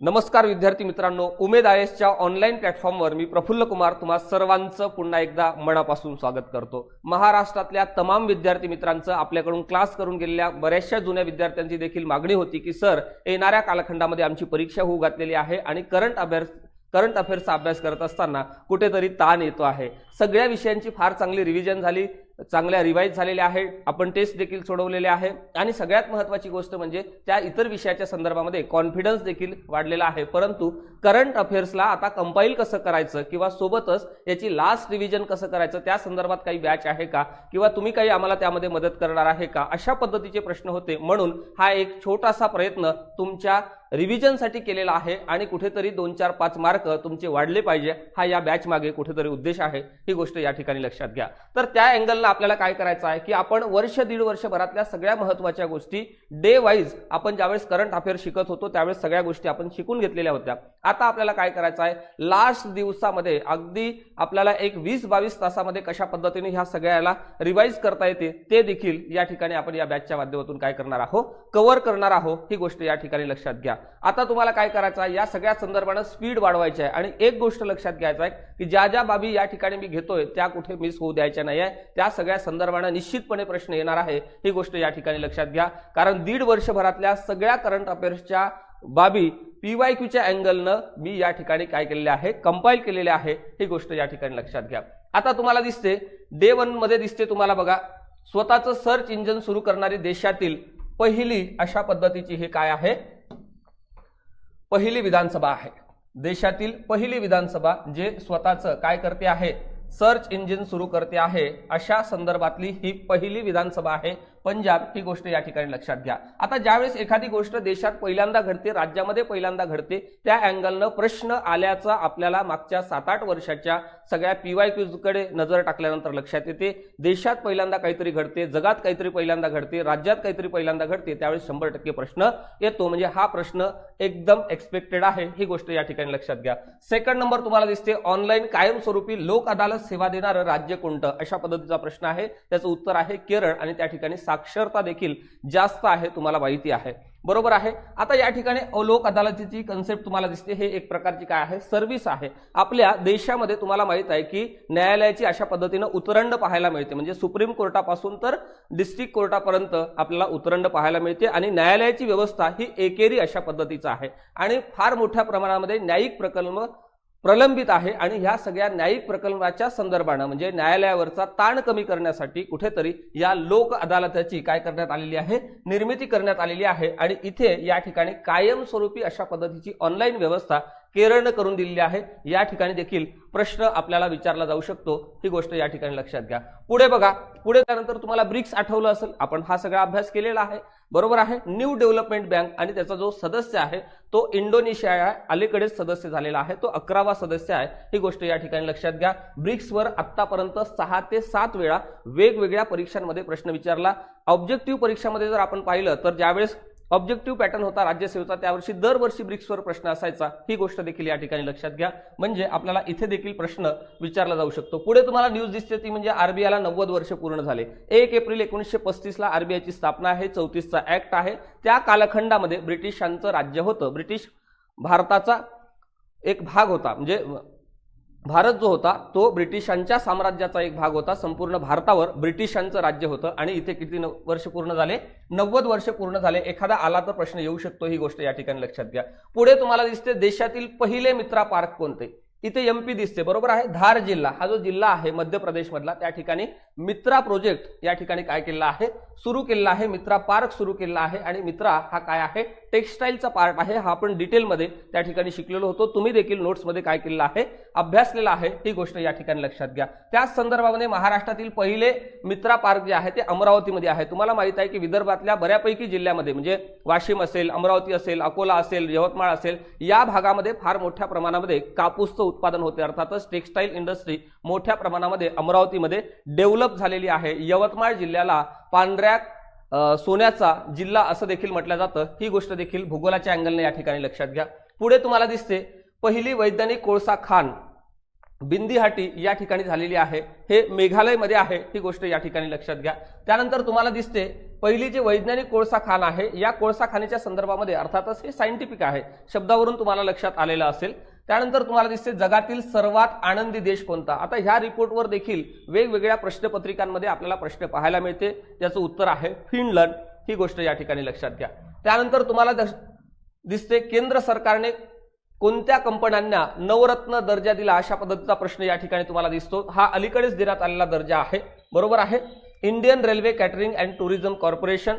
नमस्कार विद्यार्थी मित्रांनो उमेद आय एसच्या ऑनलाईन प्लॅटफॉर्मवर मी प्रफुल्ल कुमार तुम्हा सर्वांचं पुन्हा एकदा मनापासून स्वागत करतो. महाराष्ट्रातल्या तमाम विद्यार्थी मित्रांचं आपल्याकडून क्लास करून गेलेल्या बऱ्याचशा जुन्या विद्यार्थ्यांची देखील मागणी होती की सर येणाऱ्या कालखंडामध्ये आमची परीक्षा होऊ घातलेली आहे आणि करंट अभ्यास करंट अफेअर्सचा अभ्यास करत असताना कुठेतरी ताण येतो आहे. सगळ्या विषयांची फार चांगली रिव्हिजन झाली. चांगल्या रिवाईज झालेल्या आहेत आपण टेस्ट देखील सोडवलेले आहे. आणि सगळ्यात महत्त्वाची गोष्ट म्हणजे त्या इतर विषयाच्या संदर्भामध्ये कॉन्फिडन्स देखील वाढलेला आहे. परंतु करंट अफेअर्सला आता कंपाईल कसं करायचं किंवा सोबतच याची लास्ट रिव्हिजन कसं करायचं त्या संदर्भात काही बॅच आहे का? किंवा तुम्ही काही आम्हाला त्यामध्ये मदत करणार आहे का? अशा पद्धतीचे प्रश्न होते. म्हणून हा एक छोटासा प्रयत्न तुमच्या रिव्हिजनसाठी केलेला आहे आणि कुठेतरी दोन चार पाच मार्क तुमचे वाढले पाहिजे हा या बॅच मागे कुठेतरी उद्देश आहे ही गोष्ट या ठिकाणी लक्षात घ्या. तर त्या अँगलला आपल्याला काय करायचं आहे की आपण वर्ष दीड वर्षभरातल्या सगळ्या महत्त्वाच्या गोष्टी डे वाईज आपण ज्यावेळेस करंट अफेअर शिकत होतो त्यावेळेस सगळ्या गोष्टी आपण शिकून घेतलेल्या होत्या. आता आपल्याला काय करायचं आहे? लास्ट दिवसामध्ये अगदी आपल्याला एक वीस बावीस तासामध्ये कशा पद्धतीने ह्या सगळ्याला रिवाईज करता येते ते देखील या ठिकाणी आपण या बॅचच्या माध्यमातून काय करणार आहोत? कव्हर करणार आहोत ही गोष्ट या ठिकाणी लक्षात घ्या. आता तुम्हाला काय करायचं आहे? या सगळ्या संदर्भानं स्पीड वाढवायची आहे. आणि एक गोष्ट लक्षात घ्यायचं आहे की ज्या ज्या बाबी या ठिकाणी मी घेतोय त्या कुठे मिस होऊ द्यायच्या नाही आहे त्या सगळ्या संदर्भानं निश्चितपणे प्रश्न येणार आहे. ही गोष्ट या ठिकाणी लक्षात घ्या. कारण दीड वर्षभरातल्या सगळ्या करंट अफेअर्सच्या बाबी पीवाय क्यूच्या अँगलनं मी या ठिकाणी काय केलेले आहे? कंपाईल केलेले आहे. ही गोष्ट या ठिकाणी लक्षात घ्या. आता तुम्हाला दिसते डे वनमध्ये दिसते तुम्हाला बघा स्वतःचं सर्च इंजिन सुरू करणारी देशातील पहिली अशा पद्धतीची हे काय आहे? पहिली विधानसभा आहे. देशातील पहिली विधानसभा जे स्वतःचं काय करते आहे सर्च इंजिन सुरू करते आहे अशा संदर्भातली ही पहिली विधानसभा आहे. पंजाब ही गोष्ट या ठिकाणी लक्षात घ्या. आता ज्यावेळेस एखादी गोष्ट देशात पहिल्यांदा घडते राज्यामध्ये पहिल्यांदा घडते त्या अँगलनं प्रश्न आल्याचा आपल्याला मागच्या सात आठ वर्षाच्या सगळ्या पीवाय क्यूजकडे नजर टाकल्यानंतर लक्षात येते. देशात पहिल्यांदा काहीतरी घडते जगात काहीतरी पहिल्यांदा घडते राज्यात काहीतरी पहिल्यांदा घडते त्यावेळेस शंभर टक्के प्रश्न येतो. म्हणजे हा प्रश्न एकदम एक्सपेक्टेड आहे ही गोष्ट या ठिकाणी लक्षात घ्या. सेकंड नंबर तुम्हाला दिसते ऑनलाईन कायमस्वरूपी लोक अदालत सेवा देणारं राज्य कोणतं? अशा पद्धतीचा प्रश्न आहे. त्याचं उत्तर आहे केरळ आणि त्या ठिकाणी साक्षरता देखील जास्त आहे तुम्हाला माहिती आहे. बरोबर आहे. आता या ठिकाणी लोक अदालतीची कन्सेप्ट तुम्हाला दिसते. हे एक प्रकारची काय आहे? सर्व्हिस आहे. आपल्या देशामध्ये तुम्हाला माहीत आहे की न्यायालयाची अशा पद्धतीनं उतरंड पाहायला मिळते. म्हणजे सुप्रीम कोर्टापासून तर डिस्ट्रिक्ट कोर्टापर्यंत आपल्याला उतरंड पाहायला मिळते आणि न्यायालयाची व्यवस्था ही एकेरी अशा पद्धतीचं आहे. आणि फार मोठ्या प्रमाणामध्ये न्यायिक प्रकल्प प्रलंबित आहे आणि ह्या सगळ्या न्यायिक प्रकल्पाच्या संदर्भानं म्हणजे न्यायालयावरचा ताण कमी करण्यासाठी कुठेतरी या लोक अदालताची काय करण्यात आलेली आहे? निर्मिती करण्यात आलेली आहे आणि इथे या ठिकाणी कायमस्वरूपी अशा पद्धतीची ऑनलाईन व्यवस्था केरळनं करून दिलेली आहे. या ठिकाणी देखील प्रश्न आपल्याला विचारला जाऊ शकतो. ही गोष्ट या ठिकाणी लक्षात घ्या. पुढे बघा. पुढे त्यानंतर तुम्हाला ब्रिक्स आठवलं असेल. आपण हा सगळा अभ्यास केलेला आहे. बरोबर आहे. न्यू डेव्हलपमेंट बँक आणि त्याचा जो सदस्य आहे तो इंडोनेशिया आहे अलीकडेच सदस्य झालेला आहे. तो अकरावा सदस्य आहे. ही गोष्ट या ठिकाणी लक्षात घ्या. ब्रिक्सवर आतापर्यंत सहा ते सात वेळा वेगवेगळ्या परीक्षांमध्ये प्रश्न विचारला. ऑब्जेक्टिव्ह परीक्षामध्ये जर आपण पाहिलं तर ज्यावेळेस ऑब्जेक्टिव्ह पॅटर्न होता राज्यसेवेचा. त्यावर्षी दरवर्षी ब्रिक्सवर प्रश्न असायचा. ही गोष्ट देखील या ठिकाणी लक्षात घ्या. म्हणजे आपल्याला इथे देखील प्रश्न विचारला जाऊ शकतो. पुढे तुम्हाला न्यूज दिसते ती म्हणजे आरबीआयला नव्वद वर्ष पूर्ण झाले. एक एप्रिल एकोणीसशे पस्तीसला आरबीआयची स्थापना आहे. चौतीसचा ऍक्ट आहे. त्या कालखंडामध्ये ब्रिटिशांचं राज्य होतं. ब्रिटिश भारताचा एक भाग होता. म्हणजे भारत जो होता तो ब्रिटिशांच्या साम्राज्याचा एक भाग होता. संपूर्ण भारतावर ब्रिटिशांचं राज्य होतं आणि इथे किती वर्ष पूर्ण झाले? नव्वद वर्ष पूर्ण झाले. एखादा आला तर प्रश्न येऊ शकतो. ही गोष्ट या ठिकाणी लक्षात घ्या. पुढे तुम्हाला दिसते देशातील पहिले मित्रा पार्क कोणते? इथे एमपी दिसते. बरोबर आहे? धार जिल्हा. हा जो जिल्हा आहे मध्य प्रदेशमधला त्या ठिकाणी मित्रा प्रोजेक्ट या ठिकाणी काय केलेला आहे? सुरू केलेला आहे. मित्रा पार्क सुरू केलेला आहे. आणि मित्रा हा काय आहे? टेक्स्टाईलचा पार्ट आहे. हा आपण डिटेलमध्ये त्या ठिकाणी शिकलेलो होतो. तुम्ही देखील नोट्समध्ये काय केलेलं आहे अभ्यासलेला आहे ही गोष्ट या ठिकाणी लक्षात घ्या. त्याच संदर्भामध्ये महाराष्ट्रातील पहिले मित्रा पार्क जे आहे ते अमरावतीमध्ये आहे. तुम्हाला माहीत आहे की विदर्भातल्या बऱ्यापैकी जिल्ह्यामध्ये म्हणजे वाशिम असेल अमरावती असेल अकोला असेल यवतमाळ असेल या भागामध्ये फार मोठ्या प्रमाणामध्ये कापूसचं उत्पादन होते. अर्थातच टेक्स्टाईल इंडस्ट्री मोठ्या प्रमाणामध्ये अमरावतीमध्ये डेव्हलप झालेली आहे. यवतमाळ जिल्ह्याला पांढऱ्या सोन्याचा जिल्हा असं देखील म्हटलं जातं. ही गोष्ट देखील भूगोलाच्या अँगलने या ठिकाणी लक्षात घ्या. पुढे तुम्हाला दिसते पहिली वैज्ञानिक कोळसा खान बिंदीहाटी या ठिकाणी झालेली आहे. हे मेघालयमध्ये आहे ही गोष्ट या ठिकाणी लक्षात घ्या. त्यानंतर तुम्हाला दिसते पहिली जी वैज्ञानिक कोळसा खाण आहे या कोळसा खाणीच्या संदर्भामध्ये अर्थातच हे सायंटिफिक आहे. शब्दावरून तुम्हाला लक्षात आलेलं असेल. त्यानंतर तुम्हाला दिसते जगातील सर्वात आनंदी देश कोणता? आता ह्या रिपोर्टवर देखील वेगवेगळ्या प्रश्नपत्रिकांमध्ये आपल्याला प्रश्न पाहायला मिळते. ज्याचं उत्तर आहे फिनलंड. ही गोष्ट या ठिकाणी लक्षात घ्या. त्यानंतर तुम्हाला दश- दिसते केंद्र सरकारने कोणत्या कंपन्यांना नवरत्न दर्जा दिला अशा पद्धतीचा प्रश्न या ठिकाणी तुम्हाला दिसतो. हा अलीकडेच देण्यात आलेला दर्जा आहे. बरोबर आहे? Indian railway catering and tourism corporation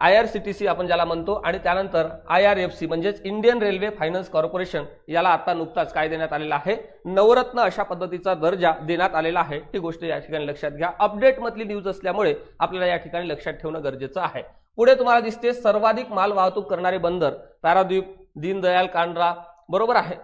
I R C T C आपण ज्याला म्हणतो आणि त्यानंतर आय आर एफ सी म्हणजेच इंडियन रेल्वे फायनान्स कॉर्पोरेशन याला आता नुकताच काय देण्यात आलेला आहे? नवरत्न अशा पद्धतीचा दर्जा देण्यात आलेला आहे. ही गोष्ट या ठिकाणी लक्षात घ्या. अपडेट मधली न्यूज असल्यामुळे आपल्याला या ठिकाणी लक्षात ठेवणं गरजेचं आहे. पुढे तुम्हाला दिसते सर्वाधिक माल वाहतूक करणारे बंदर पाराद्वीप दीनदयाल कांड्रा बरोबर आहे.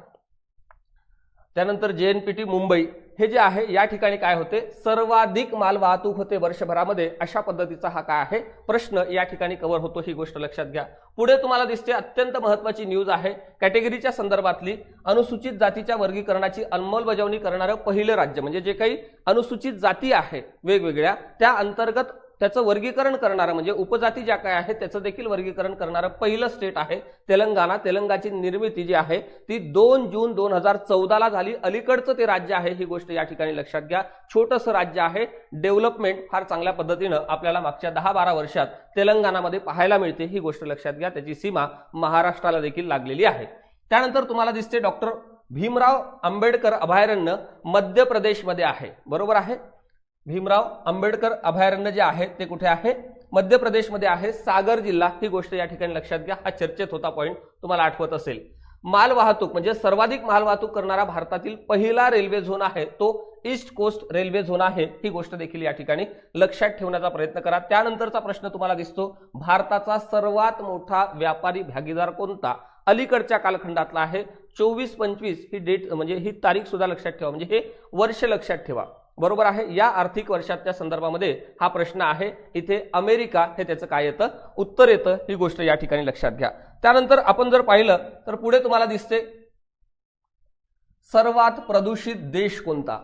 त्यानंतर जेएनपीटी मुंबई हे जे आहे या ठिकाणी काय होते? सर्वाधिक माल वाहतूक होते वर्षभरामध्ये. अशा पद्धतीचा हा काय आहे? प्रश्न या ठिकाणी कव्हर होतो ही गोष्ट लक्षात घ्या. पुढे तुम्हाला दिसते अत्यंत महत्वाची न्यूज आहे. कॅटेगरीच्या संदर्भातली अनुसूचित जातीच्या वर्गीकरणाची अंमलबजावणी करणारं पहिलं राज्य. म्हणजे जे काही अनुसूचित जाती आहे वेगवेगळ्या त्या अंतर्गत त्याचं वर्गीकरण करणारं म्हणजे उपजाती ज्या काय आहेत त्याचं देखील वर्गीकरण करणारं पहिलं स्टेट आहे तेलंगणा. तेलंगाची निर्मिती जी आहे ती दोन जून दोन हजार चौदाला झाली. अलीकडचं ते राज्य आहे ही गोष्ट या ठिकाणी लक्षात घ्या. छोटंसं राज्य आहे डेव्हलपमेंट फार चांगल्या पद्धतीनं आपल्याला मागच्या दहा बारा वर्षात तेलंगणामध्ये पाहायला मिळते ही गोष्ट लक्षात घ्या. त्याची सीमा महाराष्ट्राला देखील लागलेली आहे. त्यानंतर तुम्हाला दिसते डॉक्टर भीमराव आंबेडकर अभयारण्य मध्य प्रदेशमध्ये आहे. बरोबर आहे? भीमराव आंबेडकर अभयारण्य जे आहे ते कुठे आहे? मध्य प्रदेशमध्ये आहे. सागर जिल्हा. ही गोष्ट या ठिकाणी लक्षात घ्या. हा चर्चेत होता पॉईंट तुम्हाला आठवत असेल. माल वाहतूक म्हणजे सर्वाधिक माल वाहतूक करणारा भारतातील पहिला रेल्वे झोन आहे. तो ईस्ट कोस्ट रेल्वे झोन आहे. ही गोष्ट देखील या ठिकाणी लक्षात ठेवण्याचा प्रयत्न करा. त्यानंतरचा प्रश्न तुम्हाला दिसतो. भारताचा सर्वात मोठा व्यापारी भागीदार कोणता? अलीकडच्या कालखंडातला आहे. चोवीस पंचवीस ही डेट म्हणजे ही तारीख सुद्धा लक्षात ठेवा. म्हणजे हे वर्ष लक्षात ठेवा. बरोबर आहे? या आर्थिक वर्षाच्या संदर्भामध्ये हा प्रश्न आहे. इथे अमेरिका हे त्याचं काय येतं? उत्तर येतं. ही गोष्ट या ठिकाणी लक्षात घ्या. त्यानंतर आपण जर पाहिलं तर पुढे तुम्हाला दिसते सर्वात प्रदूषित देश कोणता?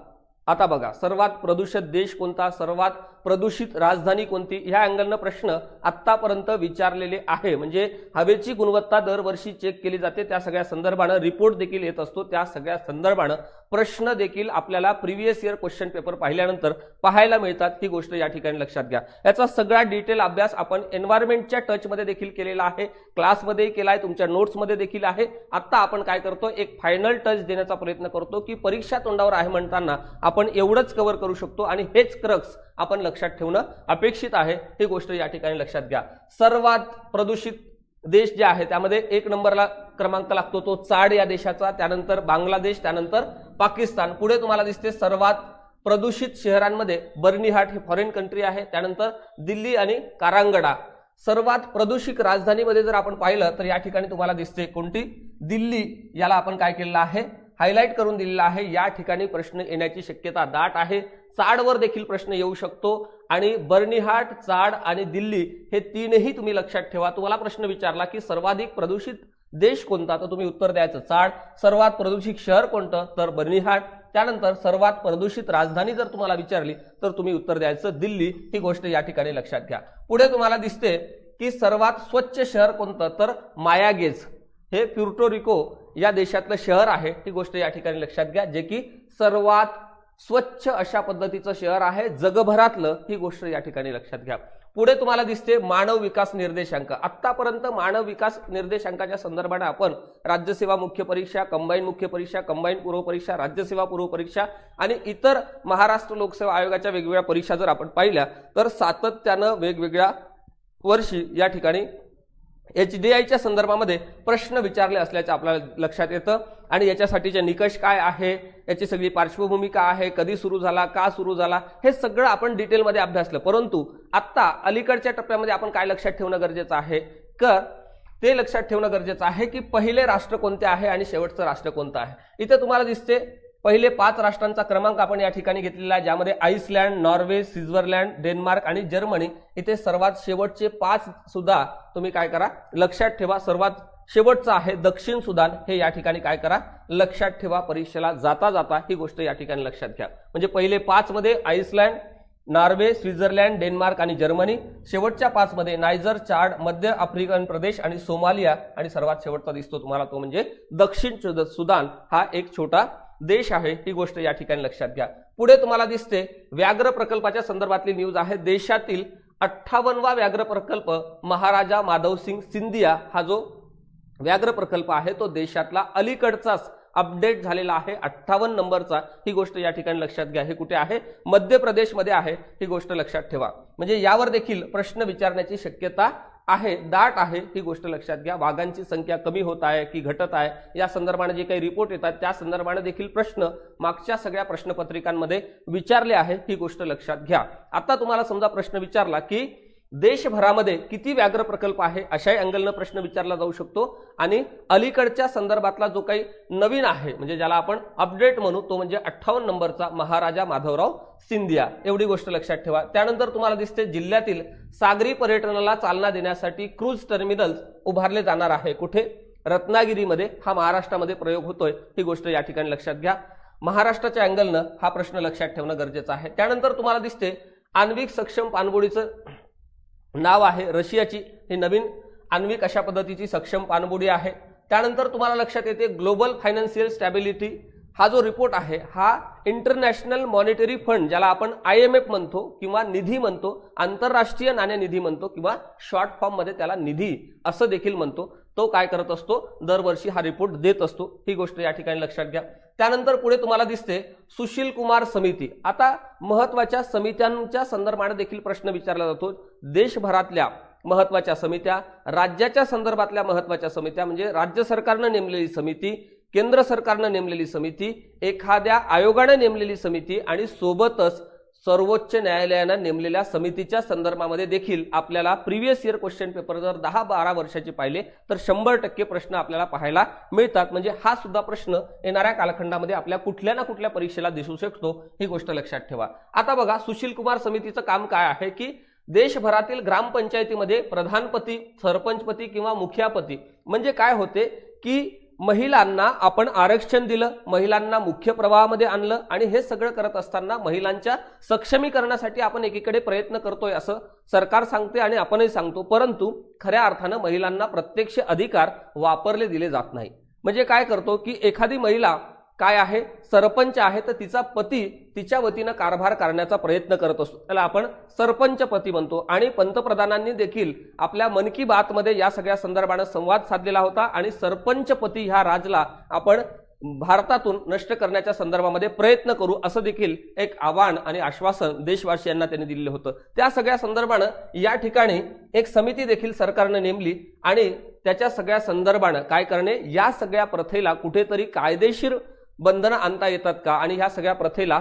आता बघा सर्वात प्रदूषित देश कोणता? सर्वात प्रदूषित राजधानी कोणती? ह्या अँगलनं प्रश्न आत्तापर्यंत विचारलेले आहे. म्हणजे हवेची गुणवत्ता दरवर्षी चेक केली जाते. त्या सगळ्या संदर्भानं रिपोर्ट देखील येत असतो. त्या सगळ्या संदर्भानं प्रश्न देखील आपल्याला प्रिव्हियस इयर क्वेश्चन पेपर पाहिल्यानंतर पाहायला मिळतात. ही गोष्ट या ठिकाणी लक्षात घ्या. याचा सगळा डिटेल अभ्यास आपण एन्व्हायरमेंटच्या टचमध्ये देखील केलेला आहे. क्लासमध्येही केला आहे तुमच्या नोट्समध्ये देखील आहे. आत्ता आपण काय करतो? एक फायनल टच देण्याचा प्रयत्न करतो की परीक्षा तोंडावर आहे म्हणताना आपण एवढंच कव्हर करू शकतो. आणि हेच क्रक्स आपण लक्षात ठेवणं अपेक्षित आहे. ही गोष्ट या ठिकाणी लक्षात घ्या. सर्वात प्रदूषित देश जे आहे त्यामध्ये एक नंबरला क्रमांक लागतो तो चाड या देशाचा. त्यानंतर बांगलादेश त्यानंतर पाकिस्तान. पुढे तुम्हाला दिसते सर्वात प्रदूषित शहरांमध्ये बर्निहाट ही फॉरेन कंट्री आहे. त्यानंतर दिल्ली आणि कारांगडा. सर्वात प्रदूषित राजधानीमध्ये जर आपण पाहिलं तर या ठिकाणी तुम्हाला दिसते कोणती? दिल्ली. याला आपण काय केलेलं आहे? हायलाईट करून दिलेला आहे. या ठिकाणी प्रश्न येण्याची शक्यता दाट आहे. चाडवर देखील प्रश्न येऊ शकतो. आणि बर्निहाट चाड आणि दिल्ली हे तीनही तुम्ही लक्षात ठेवा. तुम्हाला प्रश्न विचारला की सर्वाधिक प्रदूषित देश कोणता? तर तुम्ही उत्तर द्यायचं चाड. सर्वात प्रदूषित शहर कोणतं? तर बर्निहाट. त्यानंतर सर्वात प्रदूषित राजधानी जर तुम्हाला विचारली तर तुम्ही उत्तर द्यायचं दिल्ली. ही गोष्ट या ठिकाणी लक्षात घ्या. पुढे तुम्हाला दिसते की सर्वात स्वच्छ शहर कोणतं? तर मायागेज. हे प्युर्टोरिको या देशातलं शहर आहे. ही गोष्ट या ठिकाणी लक्षात घ्या जे की सर्वात स्वच्छ अशा पद्धतीचं शहर आहे. जगभरातलं ही गोष्ट या ठिकाणी लक्षात घ्या. पुढे तुम्हाला दिसते मानव विकास निर्देशांक. आत्तापर्यंत मानव विकास निर्देशांकाच्या संदर्भाने आपण राज्यसेवा मुख्य परीक्षा कंबाईन मुख्य परीक्षा कंबाईन पूर्व परीक्षा राज्यसेवा पूर्व परीक्षा आणि इतर महाराष्ट्र लोकसेवा आयोगाच्या वेगवेगळ्या परीक्षा जर आपण पाहिल्या तर सातत्यानं वेगवेगळ्या वर्षी या ठिकाणी एच डी आयच्या संदर्भामध्ये प्रश्न विचारले असल्याचं आपल्याला लक्षात येतं. आणि याच्यासाठीचे निकष काय आहे? याची सगळी पार्श्वभूमी काय आहे. कधी सुरू झाला? का सुरू झाला? हे सगळं आपण डिटेलमध्ये अभ्यासलं. परंतु आत्ता अलीकडच्या टप्प्यामध्ये आपण काय लक्षात ठेवणं गरजेचं आहे? कर ते लक्षात ठेवणं गरजेचं आहे की पहिले राष्ट्र कोणते आहे आणि शेवटचं राष्ट्र कोणतं आहे? इथे तुम्हाला दिसते पहिले पाच राष्ट्रांचा क्रमांक आपण या ठिकाणी घेतलेला आहे ज्यामध्ये आईसलँड नॉर्वे स्वित्झर्लंड डेन्मार्क आणि जर्मनी इथे सर्वात शेवटचे पाच सुद्धा तुम्ही काय करा लक्षात ठेवा सर्वात शेवटचं आहे दक्षिण सुदान. हे या ठिकाणी काय करा लक्षात ठेवा परीक्षेला जाता जाता ही गोष्ट या ठिकाणी लक्षात घ्या. म्हणजे पहिले पाच मध्ये आईसलँड नॉर्वे स्वित्झर्लंड डेन्मार्क आणि जर्मनी. शेवटच्या पाच मध्ये नायजर चाड मध्य आफ्रिकन प्रदेश आणि सोमालिया. आणि सर्वात शेवटचा दिसतो तुम्हाला तो म्हणजे दक्षिण सुदान. हा एक छोटा देश आहे ही गोष्ट या ठिकाणी लक्षात घ्या. पुढे तुम्हाला दिसते व्याघ्र प्रकल्पाच्या संदर्भातली न्यूज आहे. देशातील अठ्ठावन्नवा व्याघ्र प्रकल्प महाराजा माधवसिंग सिंधिया हा जो व्याघ्र प्रकल्प आहे तो देशातला अलीकडचाच अपडेट झालेला आहे. अठ्ठावन्न नंबरचा ही गोष्ट या ठिकाणी लक्षात घ्या. हे कुठे आहे? मध्य प्रदेशमध्ये आहे. ही गोष्ट लक्षात ठेवा. म्हणजे यावर देखील प्रश्न विचारण्याची शक्यता आहे दाट आहे ही गोष्ट लक्षात घ्या. वाघांची संख्या कमी होत आहे की घटत आहे या संदर्भाने जे काही रिपोर्ट येतात त्या संदर्भाने देखील प्रश्न मागच्या सगळ्या प्रश्नपत्रिकांमध्ये विचारले आहे ही गोष्ट लक्षात घ्या. आता तुम्हाला समजा प्रश्न विचारला की देशभरामध्ये किती व्याघ्र प्रकल्प आहे अशाही अँगलनं प्रश्न विचारला जाऊ शकतो. आणि अलीकडच्या संदर्भातला जो काही नवीन आहे म्हणजे ज्याला आपण अपडेट म्हणू तो म्हणजे अठ्ठावन्न नंबरचा महाराजा माधवराव सिंधिया. एवढी गोष्ट लक्षात ठेवा. त्यानंतर तुम्हाला दिसते जिल्ह्यातील सागरी पर्यटनाला चालना देण्यासाठी क्रूज टर्मिनल उभारले जाणार आहे. कुठे? रत्नागिरीमध्ये हा महाराष्ट्रामध्ये प्रयोग होतोय. ही गोष्ट या ठिकाणी लक्षात घ्या. महाराष्ट्राच्या अँगलनं हा प्रश्न लक्षात ठेवणं गरजेचं आहे. त्यानंतर तुम्हाला दिसते आण्विक सक्षम पाणबुडीचं नाव आहे रशियाची. ही नवीन आण्विक अशा पद्धतीची सक्षम पाणबुडी आहे. त्यानंतर तुम्हाला लक्षात येते ग्लोबल फायनान्शियल स्टॅबिलिटी. हा जो रिपोर्ट आहे हा इंटरनॅशनल मॉनिटरी फंड ज्याला आपण आय एम एफ म्हणतो किंवा निधी म्हणतो आंतरराष्ट्रीय नाणेनिधी म्हणतो किंवा शॉर्ट फॉर्ममध्ये त्याला निधी असं देखील म्हणतो. तो काय करत असतो? दरवर्षी हा रिपोर्ट देत असतो. ही गोष्ट या ठिकाणी लक्षात घ्या. त्यानंतर पुढे तुम्हाला दिसते सुशील कुमार समिती. आता महत्त्वाच्या समित्यांच्या संदर्भाने देखील प्रश्न विचारला जातो. देशभरातल्या महत्त्वाच्या समित्या राज्याच्या संदर्भातल्या महत्त्वाच्या समित्या म्हणजे राज्य सरकारनं नेमलेली समिती केंद्र सरकारनं नेमलेली समिती एखाद्या आयोगानं नेमलेली समिती आणि सोबतच सर्वोच्च न्यायालयानं नेमलेल्या समितीच्या संदर्भामध्ये देखील आपल्याला प्रिव्हियस इयर क्वेश्चन पेपर जर दहा बारा वर्षाचे पाहिले तर शंभर टक्के प्रश्न आपल्याला पाहायला मिळतात. म्हणजे हा सुद्धा प्रश्न येणाऱ्या कालखंडामध्ये आपल्या कुठल्या ना कुठल्या परीक्षेला दिसू शकतो ही गोष्ट लक्षात ठेवा. आता बघा सुशील कुमार समितीचं काम काय आहे की देशभरातील ग्रामपंचायतीमध्ये प्रधानपती सरपंचपती किंवा मुखियापती म्हणजे काय होते की महिलांना आपण आरक्षण दिलं महिलांना मुख्य प्रवाहामध्ये आणलं आणि हे सगळं करत असताना महिलांच्या सक्षमीकरणासाठी आपण एकीकडे प्रयत्न करतोय असं सरकार सांगते आणि आपणही सांगतो. परंतु खऱ्या अर्थानं महिलांना प्रत्यक्ष अधिकार वापरले दिले जात नाही. म्हणजे काय करतो की एखादी महिला काय आहे? सरपंच आहे तर तिचा पती तिच्या वतीनं कारभार करण्याचा प्रयत्न करत असतो. त्याला आपण सरपंच पती म्हणतो. आणि पंतप्रधानांनी देखील आपल्या मन की बात मध्ये या सगळ्या संदर्भानं संवाद साधलेला होता. आणि सरपंच पती ह्या राजला आपण भारतातून नष्ट करण्याच्या संदर्भामध्ये प्रयत्न करू असं देखील एक आव्हान आणि आश्वासन देशवासियांना त्यांनी दिलेलं होतं. त्या सगळ्या संदर्भानं या ठिकाणी एक समिती देखील सरकारनं नेमली. आणि त्याच्या सगळ्या संदर्भानं काय करणे? या सगळ्या प्रथेला कुठेतरी कायदेशीर बंधनं आणता येतात का? आणि ह्या सगळ्या प्रथेला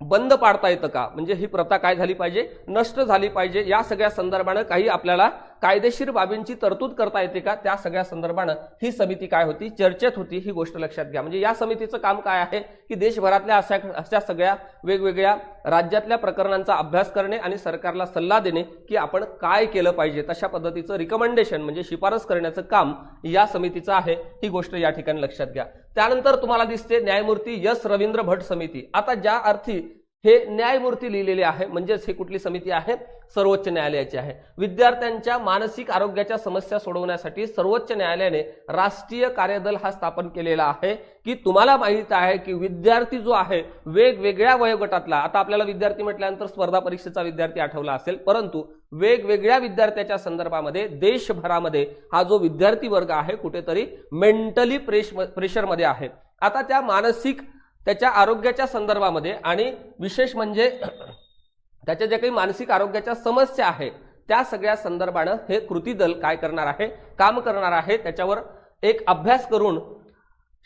बंद पाडता येतं का? म्हणजे ही प्रथा काय झाली पाहिजे? नष्ट झाली पाहिजे? या सगळ्या संदर्भानं काही आपल्याला कायदेशीर बाबींची तरतूद करता येते का? त्या सगळ्या संदर्भानं ही समिती काय होती? चर्चेत होती. ही गोष्ट लक्षात घ्या. म्हणजे या समितीचं काम काय आहे? की देशभरातल्या अशा अशा सगळ्या वेगवेगळ्या राज्यातल्या प्रकरणांचा अभ्यास करणे आणि सरकारला सल्ला देणे की आपण काय केलं पाहिजे. तशा पद्धतीचं रिकमेंडेशन म्हणजे शिफारस करण्याचं काम या समितीचं आहे. ही गोष्ट या ठिकाणी लक्षात घ्या. त्यानंतर तुम्हाला दिसते न्यायमूर्ती यस रवींद्र भट समिती. आता ज्या अर्थी हे न्यायमूर्ती लिहिलेले आहे म्हणजेच हे कुठली समिती आहे? सर्वोच्च न्यायालयाची आहे. विद्यार्थ्यांच्या मानसिक आरोग्याच्या समस्या सोडवण्यासाठी सर्वोच्च न्यायालयाने राष्ट्रीय कार्यदल हा स्थापन केलेला आहे. की तुम्हाला माहीत आहे की विद्यार्थी जो आहे वेगवेगळ्या वयोगटातला आता आपल्याला विद्यार्थी म्हटल्यानंतर स्पर्धा परीक्षेचा विद्यार्थी आठवला असेल परंतु वेगवेगळ्या विद्यार्थ्याच्या संदर्भामध्ये देशभरामध्ये हा जो विद्यार्थी वर्ग आहे कुठेतरी मेंटली प्रेश प्रेशरमध्ये आहे. आता त्या मानसिक त्याच्या आरोग्याच्या संदर्भामध्ये आणि विशेष म्हणजे त्याच्या ज्या काही मानसिक आरोग्याच्या समस्या आहे त्या सगळ्या संदर्भानं हे कृती दल काय करणार आहे काम करणार आहे त्याच्यावर एक अभ्यास करून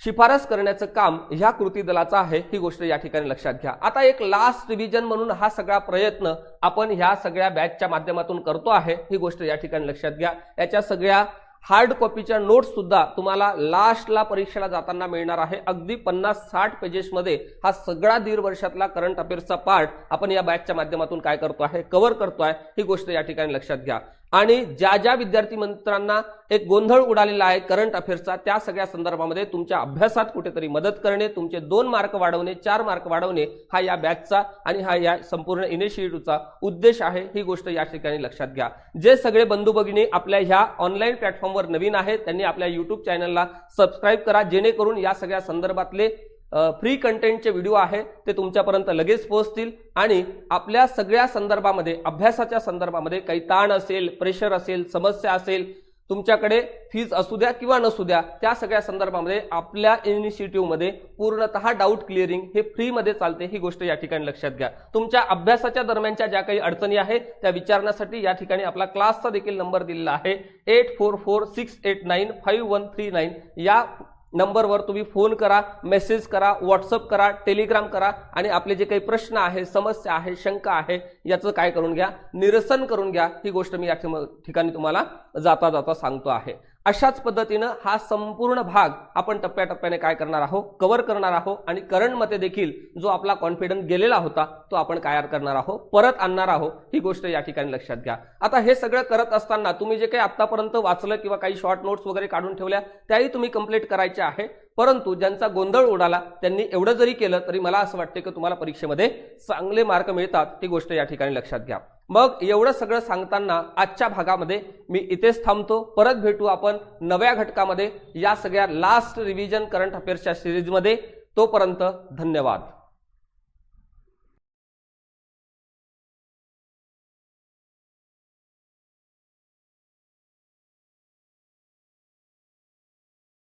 शिफारस करण्याचं काम ह्या कृती दलाचं आहे ही गोष्ट या ठिकाणी लक्षात घ्या. आता एक लास्ट रिव्हिजन म्हणून हा सगळा प्रयत्न आपण ह्या सगळ्या बॅचच्या माध्यमातून करतो आहे ही गोष्ट या ठिकाणी लक्षात घ्या. याच्या सगळ्या हार्ड कॉपीच्या नोट्स सुद्धा तुम्हाला लास्टला परीक्षेला जाताना मिळणार आहे. अगदी पन्नास साठ पेजेसमध्ये हा सगळा दीड वर्षातला करंट अफेअर्सचा पार्ट आपण या बॅचच्या माध्यमातून काय करतो आहे कव्हर करतो आहे ही गोष्ट या ठिकाणी लक्षात घ्या. आणि ज्या ज्या विद्यार्थी मंत्र्यांना एक गोंधळ उडालेला आहे करंट अफेअर्सचा त्या सगळ्या संदर्भामध्ये तुमच्या अभ्यासात कुठेतरी मदत करणे तुमचे दोन मार्क वाढवणे चार मार्क वाढवणे हा या बॅचचा आणि हा या संपूर्ण इनिशिएटिव्हचा उद्देश आहे. ही गोष्ट या ठिकाणी लक्षात घ्या. जे सगळे बंधू भगिनी आपल्या ह्या ऑनलाईन प्लॅटफॉर्मवर नवीन आहेत त्यांनी आपल्या युट्यूब चॅनलला सबस्क्राईब करा. जेणेकरून या सगळ्या संदर्भातले फ्री कंटेंटचे व्हिडिओ आहे ते तुमच्यापर्यंत लगेच पोहोचतील आणि आपल्या सगळ्या संदर्भामध्ये अभ्यासाच्या संदर्भामध्ये काही ताण असेल प्रेशर असेल समस्या असेल तुमच्याकडे फीज असू द्या किंवा नसू द्या त्या सगळ्या संदर्भामध्ये आपल्या इनिशिएटिव्हमध्ये पूर्णतः डाऊट क्लिअरिंग हे फ्रीमध्ये चालते ही गोष्ट या ठिकाणी लक्षात घ्या. तुमच्या अभ्यासाच्या दरम्यानच्या ज्या काही अडचणी आहेत त्या विचारण्यासाठी या ठिकाणी आपला क्लासचा देखील नंबर दिलेला आहे eight four four six eight nine five one three nine या नंबरवर तुम्ही फोन करा मेसेज करा व्हॉट्सअप करा टेलिग्राम करा आणि आपले जे काही प्रश्न आहे समस्या आहे शंका आहे याचं काय करून घ्या निरसन करून घ्या. ही गोष्ट मी या ठिकाणी तुम्हाला जाता जाता सांगतो आहे. अशाच पद्धतीनं हा संपूर्ण भाग आपण टप्प्याटप्प्याने काय करणार आहोत? कव्हर करणार आहोत आणि करंटमध्ये देखील जो आपला कॉन्फिडन्स गेलेला होता तो आपण काय करणार आहोत. परत आणणार आहोत. ही गोष्ट या ठिकाणी लक्षात घ्या. आता हे सगळं करत असताना तुम्ही जे काही आतापर्यंत वाचलं किंवा काही शॉर्ट नोट्स वगैरे काढून ठेवल्या त्याही तुम्ही कंप्लीट करायच्या आहे. परंतु ज्यांचा गोंधळ उडाला त्यांनी एवढं जरी केलं तरी मला असं वाटतं की तुम्हाला परीक्षेमध्ये चांगले मार्क मिळतात. ती गोष्ट या ठिकाणी लक्षात घ्या. मग एवढं सगळं सांगताना आजच्या भागामध्ये मी इथेच थांबतो. परत भेटू आपण नव्या घटकामध्ये या सगळ्या लास्ट रिव्हिजन करंट अफेअर्सच्या सिरीजमध्ये तोपर्यंत धन्यवाद.